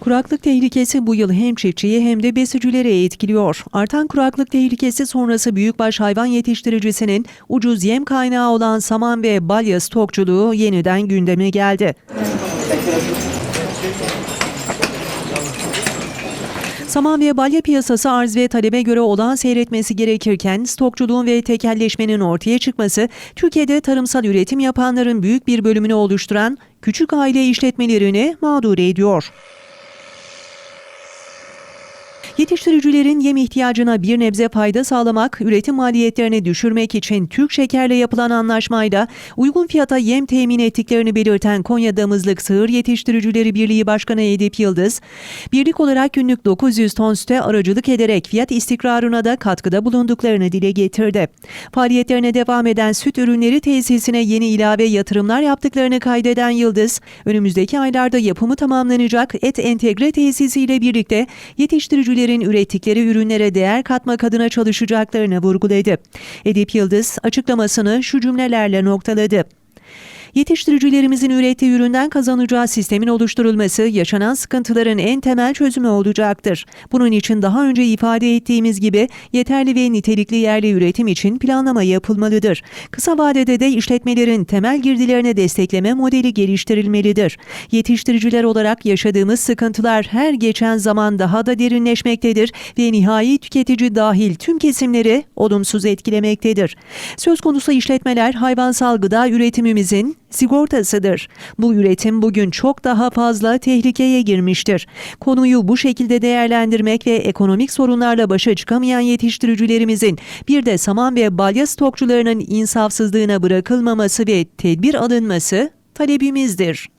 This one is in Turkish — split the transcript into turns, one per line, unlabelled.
Kuraklık tehlikesi bu yıl hem çiftçiyi hem de besicileri etkiliyor. Artan kuraklık tehlikesi sonrası büyükbaş hayvan yetiştiricisinin ucuz yem kaynağı olan saman ve balya stokçuluğu yeniden gündeme geldi. Saman ve balya piyasası arz ve talebe göre olağan seyretmesi gerekirken stokçuluğun ve tekelleşmenin ortaya çıkması Türkiye'de tarımsal üretim yapanların büyük bir bölümünü oluşturan küçük aile işletmelerini mağdur ediyor. Yetiştiricilerin yem ihtiyacına bir nebze fayda sağlamak, üretim maliyetlerini düşürmek için Türk Şeker'le yapılan anlaşmayla uygun fiyata yem temin ettiklerini belirten Konya Damızlık Sığır Yetiştiricileri Birliği Başkanı Edip Yıldız, birlik olarak günlük 900 ton süte aracılık ederek fiyat istikrarına da katkıda bulunduklarını dile getirdi. Faaliyetlerine devam eden süt ürünleri tesisine yeni ilave yatırımlar yaptıklarını kaydeden Yıldız, önümüzdeki aylarda yapımı tamamlanacak et entegre tesisiyle birlikte yetiştiricilerin ürettikleri ürünlere değer katmak adına çalışacaklarını vurguladı. Edip Yıldız açıklamasını şu cümlelerle noktaladı. Yetiştiricilerimizin ürettiği üründen kazanacağı sistemin oluşturulması yaşanan sıkıntıların en temel çözümü olacaktır. Bunun için daha önce ifade ettiğimiz gibi yeterli ve nitelikli yerli üretim için planlama yapılmalıdır. Kısa vadede de işletmelerin temel girdilerine destekleme modeli geliştirilmelidir. Yetiştiriciler olarak yaşadığımız sıkıntılar her geçen zaman daha da derinleşmektedir ve nihai tüketici dahil tüm kesimleri olumsuz etkilemektedir. Söz konusu işletmeler hayvansal gıda üretimimizin sigortasıdır. Bu üretim bugün çok daha fazla tehlikeye girmiştir. Konuyu bu şekilde değerlendirmek ve ekonomik sorunlarla başa çıkamayan yetiştiricilerimizin bir de saman ve balya stokçularının insafsızlığına bırakılmaması ve tedbir alınması talebimizdir.